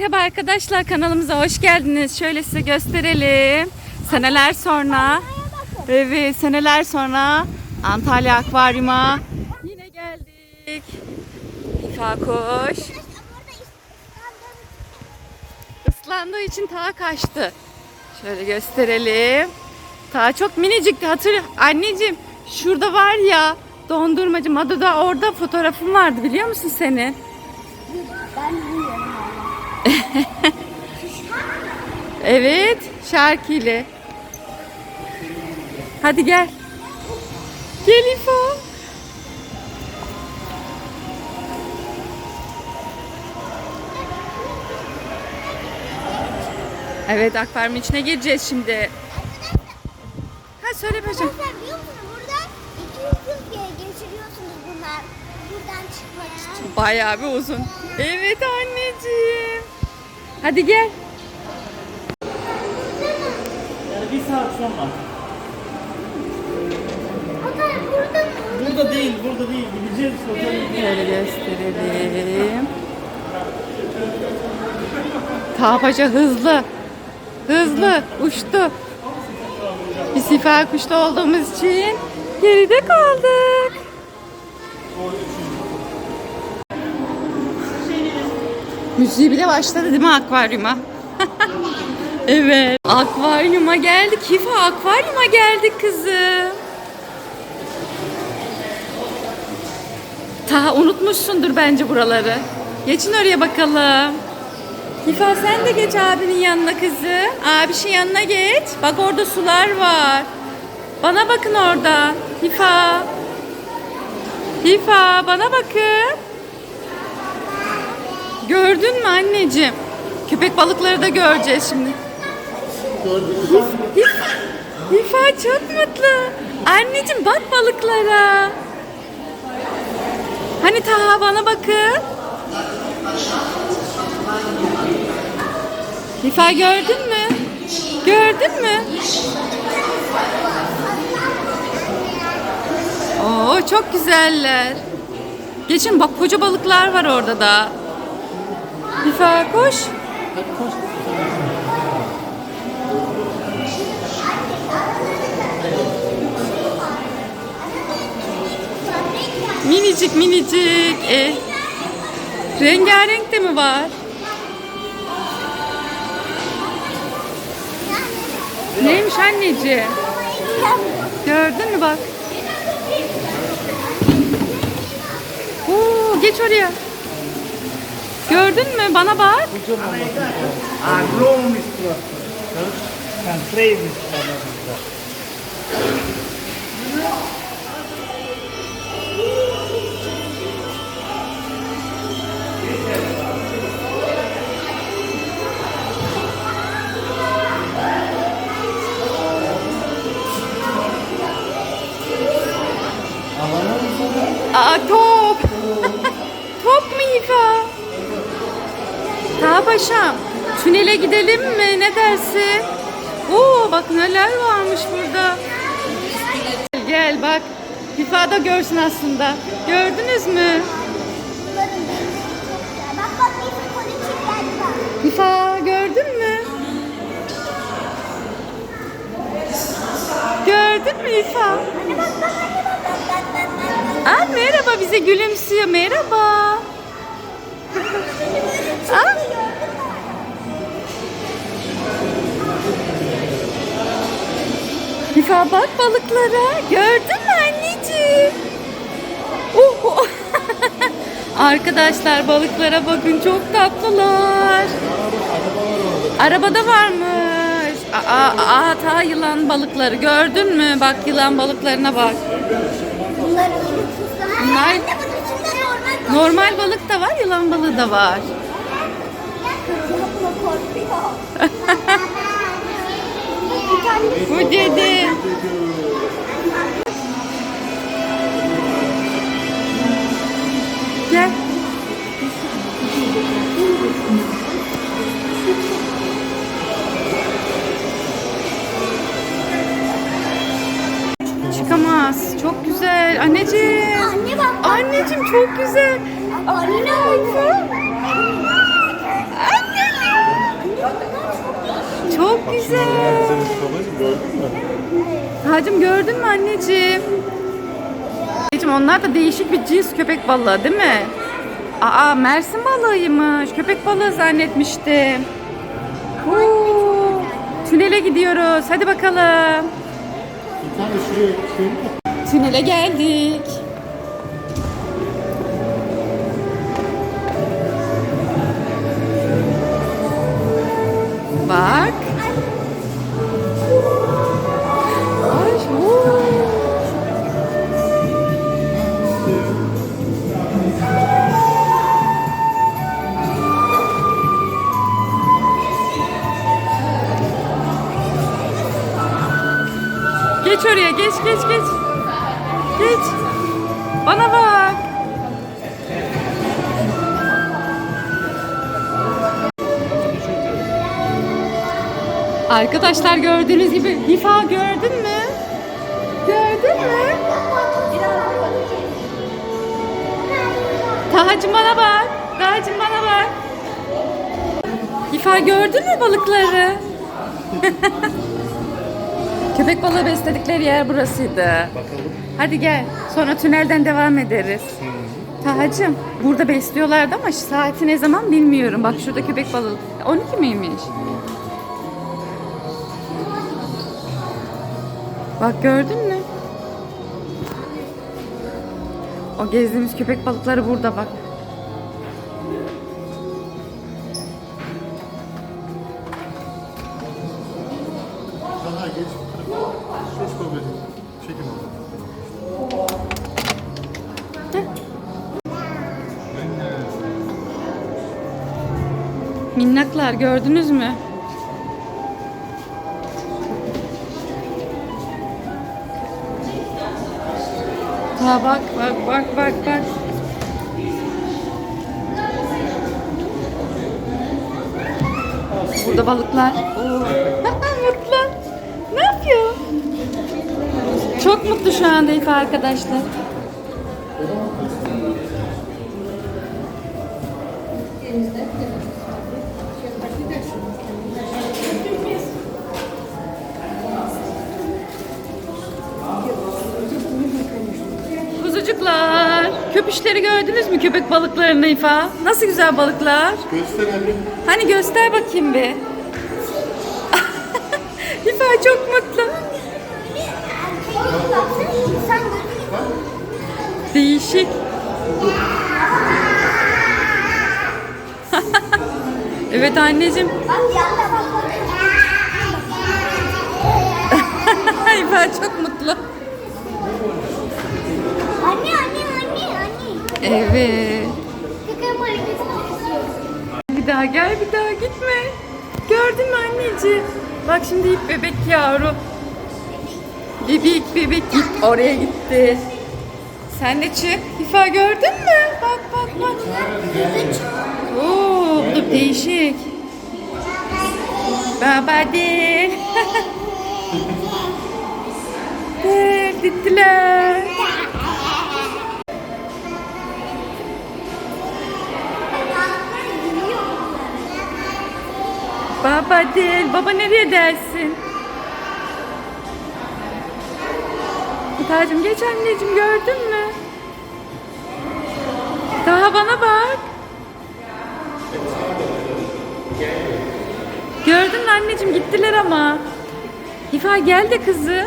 Merhaba arkadaşlar kanalımıza hoş geldiniz. Şöyle size gösterelim. Seneler sonra evet seneler sonra Antalya Akvaryum'a yine geldik. İfa koş. Islandığı için ta kaçtı. Şöyle gösterelim. Ta çok minicikti hatır. Anneciğim şurada var ya dondurmacı Mado'da orada fotoğrafın vardı biliyor musun senin? Ben Evet, şarkıyla. Hadi gel. Gel İfo. Evet, akvaryumun içine gireceğiz şimdi. Ha söyle bacım. Arkadaşlar biliyor musunuz burada 200 yıl ge- geçiriyorsunuz bunlar buradan çıkmak için. Bayağı bir uzun. Evet anneciğim. Hadi gel. Yani bir saat sonra. Burada değil, burada değil. Gideceğiz. Şöyle gösterelim. Tapaca hızlı. Hızlı uçtu. Biz sifer kuşta olduğumuz için geride kaldık. Müziği bile başladı değil mi akvaryuma? evet. Akvaryuma geldik. Hifa akvaryuma geldik kızım. Ta unutmuşsundur bence buraları. Geçin oraya bakalım. Hifa sen de geç abinin yanına kızım. Abişin yanına geç. Bak orada sular var. Bana bakın orada. Hifa. Hifa bana bakın. Gördün mü anneciğim? Köpek balıkları da göreceğiz şimdi. Hif- Hifa çok mutlu. Anneciğim bak balıklara. Hani Taha bana bakın. Hifa gördün mü? Gördün mü? Oo çok güzeller. Geçin bak koca balıklar var orada da. Hifa koş. Minicik minicik. E, rengarenk de mi var? Neymiş anneciğim? Gördün mü bak? Oo, geç oraya. Gördün mü? Bana bak. Paşam. Tünele gidelim mi? Ne dersin? Oo bak neler varmış burada. Gel, bak. İfa da görsün aslında. Gördünüz mü? bunların denizi çok güzel. Bak bak bir polikipler var. İfa gördün mü? Gördün mü İfa? Anne bak bak anne bak bak bak bak bak. Aa, merhaba bize gülümsüyor. Merhaba. Aa, İfa bak balıklara. Gördün mü anneciğim? Oh, oh. Arkadaşlar balıklara bakın çok tatlılar. Arabada varmış. Aa, aa, ta yılan balıkları gördün mü? Bak yılan balıklarına bak. Bunlar Bunlar-. Normal balık da var, yılan balığı da var. Yapma korkuyor. Bir tane Bu dede. Gel. Çıkamaz. Çok güzel. Anneciğim. Anne bak. Anneciğim çok güzel. Anne oldu. Güzel. Babacım gördün mü? Hacım gördün mü anneciğim? Anneciğim onlar da değişik bir cins köpek balığı değil mi? Aa Mersin balığıymış. Köpek balığı zannetmiştim. Huu, tünele gidiyoruz. Hadi bakalım. Bir tane şuraya? Tünele geldik. Geç oraya geç geç geç. Geç. Bana bak. Arkadaşlar gördüğünüz gibi Hifa gördün mü? Gördün mü? Tahacım bana bak. Tahacım bana bak. Hifa gördün mü balıkları? Köpek balığı besledikleri yer burasıydı. Bakalım. Hadi gel. Sonra tünelden devam ederiz. Tahacım burada besliyorlardı ama saati ne zaman bilmiyorum. Bak şurada köpek balığı. 12 miymiş? Bak gördün mü? O gezdiğimiz köpek balıkları burada bak. Daha geç. Çekin onu. Minnaklar gördünüz mü? Ha bak bak bak bak bak. Burada balıklar. mutlu. Çok mutlu şu anda Efe arkadaşlar. Kuzucuklar. Köpüşleri gördünüz mü köpek balıklarını İfa? Nasıl güzel balıklar? Göster hadi. Hani göster bakayım bir. İfa çok mutlu. Değişik. evet anneciğim. İfa çok mutlu. Anne anne anne anne. Evet. Bir daha gel bir daha gitme. Gördün mü anneciğim? Bak şimdi ilk bebek yavru. Bebek bebek git oraya gitti. Sen de çık. İfa gördün mü? Bak bak bak. Oo, bu da değişik. Baba değil. Değil, gittiler. Baba değil. Baba nereye dersin? Kutacığım geç anneciğim gördün mü? Daha bana bak. Gördün mü anneciğim gittiler ama. Hifa gel de kızım.